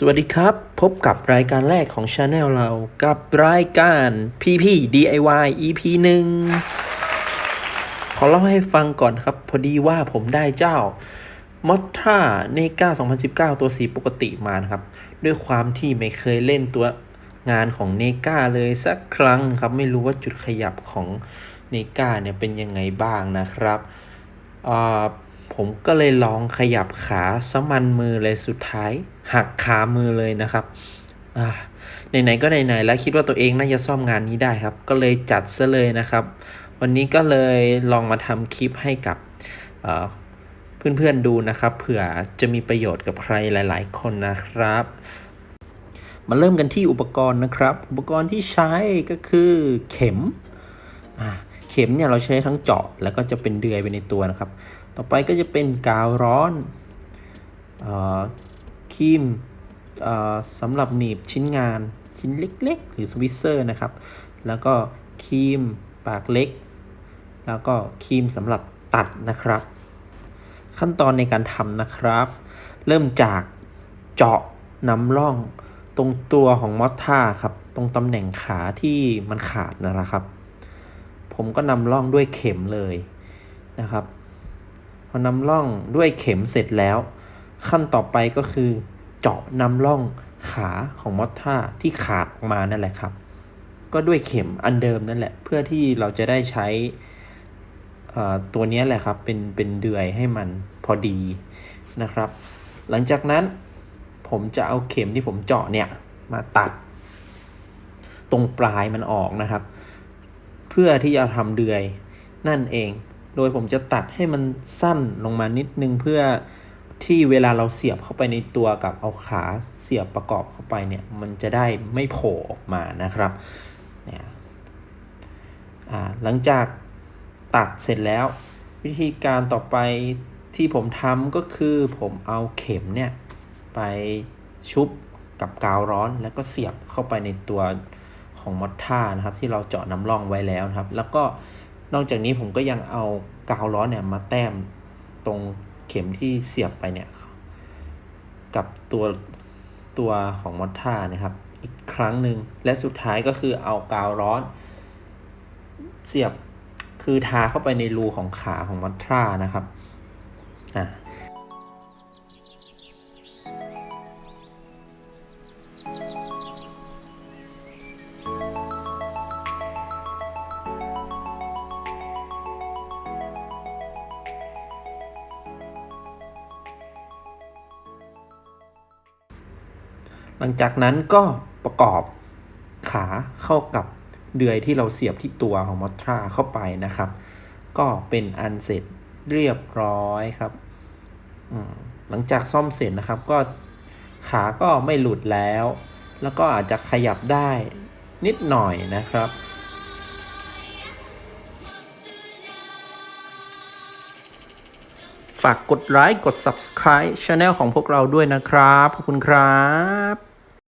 สวัสดีครับ พบกับรายการแรกของช anel เรากับรายการ PP DIY EP หนึ่งขอเล่าให้ฟังก่อนครับ พอดีว่าผมได้เจ้ามอท่าเนกา2019 ตัวสีปกติมานะครับ ด้วยความที่ไม่เคยเล่นตัวงานของเนกาเลยสักครั้งครับ ไม่รู้ว่าจุดขยับของเนกาเนี่ยเป็นยังไงบ้างนะครับอ่า ผมก็เลยลองขยับขาสมันมือเลยสุดท้าย หักขามือเลยนะครับไหนๆก็ไหนๆแล้วคิดว่าตัวเองน่าจะซ่อมงานนี้ได้ครับ ก็เลยจัดซะเลยนะครับ วันนี้ก็เลยลองมาทำคลิปให้กับเพื่อนๆดูนะครับ เผื่อจะมีประโยชน์กับใครหลาย ๆ คนนะครับ มาเริ่มกันที่อุปกรณ์นะครับ อุปกรณ์ที่ใช้ก็คือเข็มอ่า ข็มเนี่ยเราใช้ทั้งเจาะแล้วก็จะเป็นเดือยไปในตัวนะครับ ต่อไปก็จะเป็นกาวร้อนเออครีมเอ่อสำหรับหนีบชิ้นงานชิ้นเล็ก ๆ หรือสวิตเซอร์นะครับ แล้วก็ครีมปากเล็ก แล้วก็ครีมสำหรับตัดนะครับ ขั้นตอนในการทำนะครับ เริ่มจากเจาะนำร่องตรงตัวของมอสท่าครับ ตรงตำแหน่งขาที่มันขาดนั่นแหละครับ ผมก็นำร่องด้วยเข็มเลยนะครับ พอนำร่องด้วยเข็มเสร็จแล้ว ขั้นต่อไปก็คือเจาะนำร่องขาของมอสท่าที่ขาดออกมานั่นแหละครับ ก็ด้วยเข็มอันเดิมนั่นแหละ เพื่อที่เราจะได้ใช้ตัวนี้แหละครับเป็นเป็นเดือยให้มันพอดีนะครับ หลังจากนั้นผมจะเอาเข็มที่ผมเจาะเนี่ยมาตัด ตรงปลายมันออกนะครับ พื่อที่จะทำเดือยนั่นเอง โดยผมจะตัดให้มันสั้นลงมานิดนึงเพื่อที่เวลาเราเสียบเข้าไปในตัวกับเอาขาเสียบประกอบเข้าไปเนี่ยมันจะได้ไม่โผล่ออกมานะครับเนี่ยหลังจากตัดเสร็จแล้ว วิธีการต่อไปที่ผมทำก็คือผมเอาเข็มเนี่ยไปชุบกับกาวร้อนแล้วก็เสียบเข้าไปในตัว ของมอตท่านะครับ ที่เราเจาะน้ำร่องไว้แล้วนะครับ แล้วก็นอกจากนี้ผมก็ยังเอากาวร้อนเนี่ยมาแต้มตรงเข็มที่เสียบไปเนี่ย กับตัวตัวของมอตท่านะครับ อีกครั้งหนึ่งและสุดท้ายก็คือเอากาวร้อน เสียบคือทาเข้าไปในรูของขาของมอตท่านะครับอ่า หลังจากนั้นก็ประกอบขาเข้ากับเดือยที่เราเสียบที่ตัวของมอตราเข้าไปนะครับ ก็เป็นอันเสร็จเรียบร้อยครับ หลังจากซ่อมเสร็จนะครับก็ขาก็ไม่หลุดแล้ว แล้วก็อาจจะขยับได้นิดหน่อยนะครับฝากกดไลค์กด subscribe channel ของพวกเราด้วยนะครับ ขอบคุณครับ